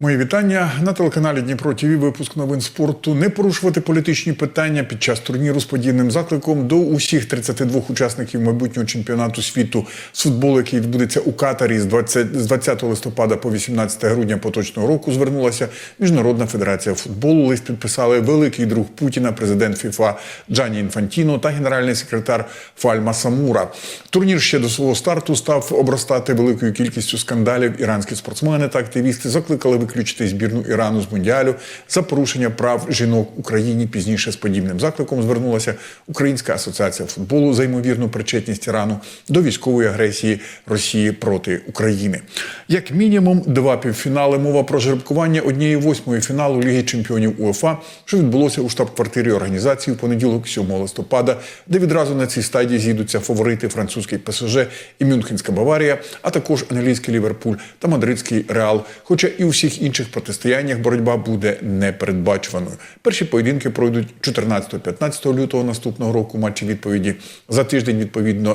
Мої вітання на телеканалі Дніпро ТВ. Випуск новин спорту. Не порушувати політичні питання під час турніру з подібним закликом до усіх 32 учасників майбутнього чемпіонату світу з футболу, який відбудеться у Катарі з 20, з 20 листопада по 18 грудня поточного року. Звернулася Міжнародна федерація футболу. Лист підписали великий друг Путіна, президент ФІФА Джані Інфантіно та генеральний секретар Фальма Самура. Турнір ще до свого старту став обростати великою кількістю скандалів. Іранські спортсмени та активісти закликали виключити збірну Ірану з мундіалю за порушення прав жінок в Україні. Пізніше з подібним закликом звернулася Українська асоціація футболу за ймовірну причетність Ірану до військової агресії Росії проти України. Як мінімум, два півфінали. Мова про жеребкування однієї восьмої фіналу Ліги чемпіонів УЄФА, що відбулося у штаб-квартирі організації в понеділок, 7 листопада, де відразу на цій стадії зійдуться фаворити французький ПСЖ і Мюнхенська Баварія, а також англійський Ліверпуль та мадридський Реал. Хоча і у всіх інших протистояннях боротьба буде непередбачуваною. Перші поєдинки пройдуть 14-15 лютого наступного року. Матчі відповіді за тиждень, відповідно,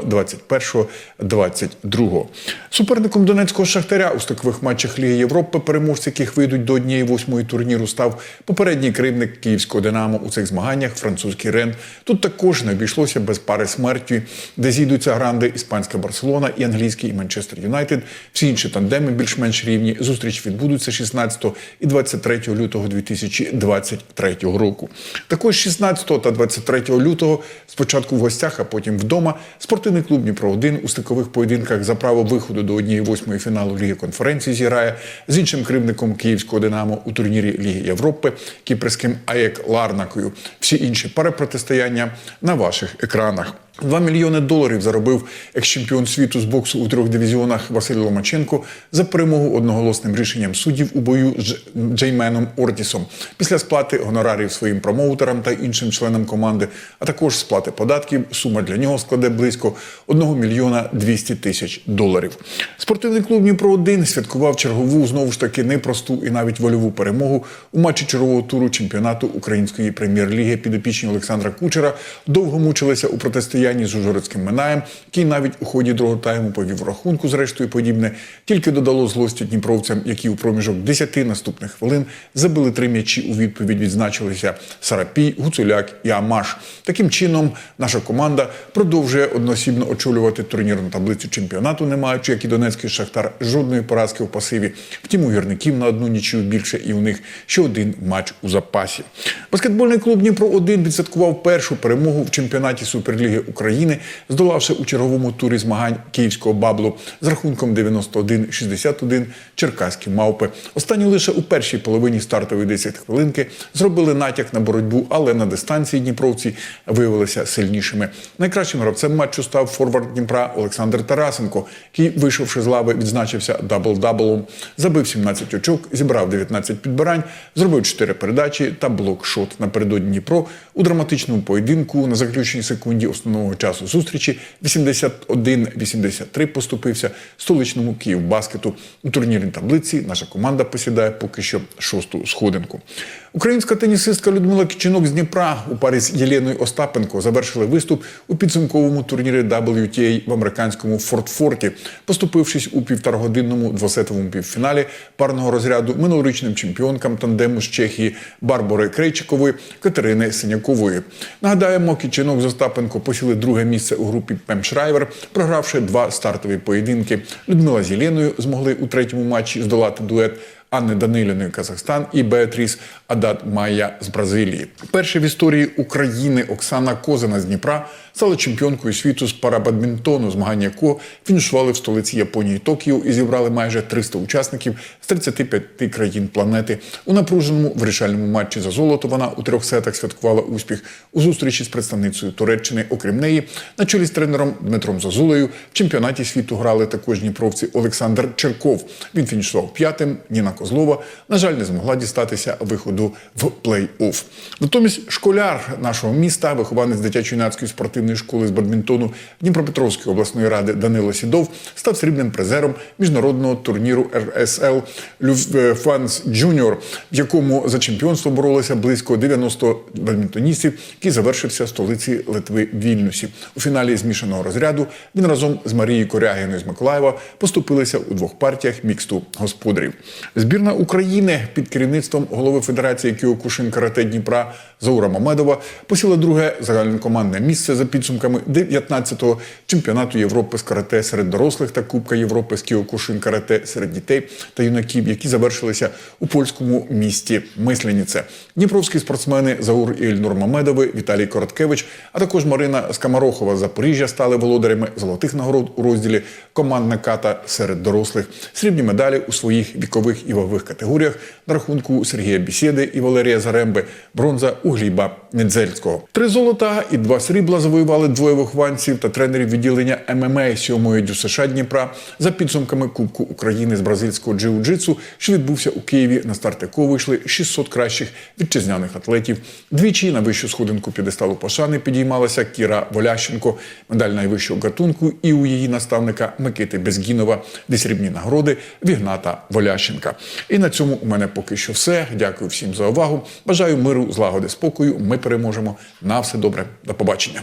21-22. Суперником Донецького шахтаря у стикових матчах Ліги Європи, переможці яких вийдуть до однієї восьмої турніру, став попередній кривник київського Динамо у цих змаганнях французький Рен. Тут також не обійшлося без пари смерті, де зійдуться гранди іспанська Барселона і англійський і Манчестер Юнайтед. Всі інші тандеми більш-менш рівні. Зустріч відбудуться 16 і 23 лютого 2023 року. Також 16 та 23 лютого спочатку в гостях, а потім вдома спортивний клуб Дніпро 1 у стикових поєдинках за право виходу до однієї восьмої фіналу Ліги конференції зіграє з іншим кривником Київського Динамо у турнірі Ліги Європи кіпрським АЕК Ларнакою. Всі інші пари протистояння на ваших екранах. 2 мільйони доларів заробив екс-чемпіон світу з боксу у трьох дивізіонах Василь Ломаченко за перемогу одноголосним рішенням суддів у бою з Джейменом Ортісом після сплати гонорарів своїм промоутерам та іншим членам команди, а також сплати податків. Сума для нього складе близько 1 мільйона 200 тисяч доларів. Спортивний клуб Дніпро 1 святкував чергову знову ж таки непросту і навіть вольову перемогу у матчі чергового туру чемпіонату української прем'єр-ліги. Підопічні Олександра Кучера довго мучилися у протистоянні з Ужгородським Минаєм, який навіть у ході другого тайму повів рахунку, зрештою подібне, тільки додало злості дніпровцям, які у проміжок 10 наступних хвилин забили три м'ячі у відповідь. Відзначилися Сарапій, Гуцуляк і Амаш. Таким чином, наша команда продовжує одноосібно очолювати турнірну таблицю чемпіонату, не маючи, як і Донецький Шахтар, жодної поразки у пасиві. Втім, у гірників на одну нічию більше, і у них ще один матч у запасі. Баскетбольний клуб Дніпро 1 відсвяткував першу перемогу в чемпіонаті Суперліги України, здолавши у черговому турі змагань київського баблу з рахунком 91-61 черкаські мавпи. Останні лише у першій половині стартової 10 хвилинки зробили натяк на боротьбу, але на дистанції дніпровці виявилися сильнішими. Найкращим гравцем матчу став форвард Дніпра Олександр Тарасенко, який, вийшовши з лави, відзначився дабл-даблом, забив 17 очок, зібрав 19 підбирань, зробив 4 передачі та блок-шот напередодні Дніпро у драматичному поєдинку на заключній секунді основного часу зустрічі 81-83 поступився столичному Київбаскету. У турнірній таблиці наша команда посідає поки що шосту сходинку. Українська тенісистка Людмила Кичинок з Дніпра у парі з Єленою Остапенко завершили виступ у підсумковому турнірі WTA в американському Форт-Форті, поступившись у півторагодинному двосетовому півфіналі парного розряду минулорічним чемпіонкам тандему з Чехії Барбори Крейчикової Катерини Синякової. Нагадаємо, Кичинок з Остапенко посіли друге місце у групі Пемшрайвер, програвши два стартові поєдинки. Людмила з змогли у третьому матчі здолати дует. Анни Даниліної Казахстан і Беатріс Адат Майя з Бразилії. Перша в історії України Оксана Козина з Дніпра стала чемпіонкою світу з парабадмінтону, змагання якого фінішували в столиці Японії Токіо і зібрали майже 300 учасників з 35 країн планети. У напруженому вирішальному матчі за золото вона у трьох сетах святкувала успіх у зустрічі з представницею Туреччини. Окрім неї, на чолі з тренером Дмитром Зазулею в чемпіонаті світу грали також дніпровці Олександр Черков. Він фінішував п'ятим. Ніна Козлова, на жаль, не змогла дістатися виходу в плей-офф. Натомість школяр нашого міста, вихованець дитячо-юнацької спортивної школи з бадмінтону Дніпропетровської обласної ради Данило Сідов став срібним призером міжнародного турніру RSL Люфанс Junior, в якому за чемпіонство боролося близько 90 бадмінтоністів, який завершився в столиці Литви Вільнюсі. У фіналі змішаного розряду він разом з Марією Корягіною з Миколаєва поступилися у двох партіях міксту господарів. Збірна України під керівництвом голови Федерації Кіокушин Карате Дніпра Заура Мамедова посіла друге загальнокомандне місце за підсумками 19-го чемпіонату Європи з карате серед дорослих та Кубка Європи з Кіокушин Карате серед дітей та юнаків, які завершилися у польському місті Мисленіце. Дніпровські спортсмени Заур і Ільнур Мамедови, Віталій Короткевич, а також Марина Скамарохова з Запоріжжя стали володарями золотих нагород у розділі командна ката серед дорослих. Срібні медалі у своїх вікових і вагових категоріях на рахунку Сергія Бісєди і Валерія Заремби, бронза у Гліба Недзельського. Три золота і два срібла завоювали двоє вихованців та тренерів відділення ММА сьомої дю США Дніпра за підсумками Кубку України з бразильського джиу-джитсу, що відбувся у Києві. На старт якого вийшли 600 кращих вітчизняних атлетів. Двічі на вищу сходинку п'єдесталу пошани підіймалася Кіра Волященко, медаль найвищого гатунку, і у її наставника Микити Безгінова, де срібні нагороди Вігната Волященка. І на цьому у мене поки що все. Дякую всім за увагу. Бажаю миру, злагоди, спокою. Ми переможемо. На все добре. До побачення.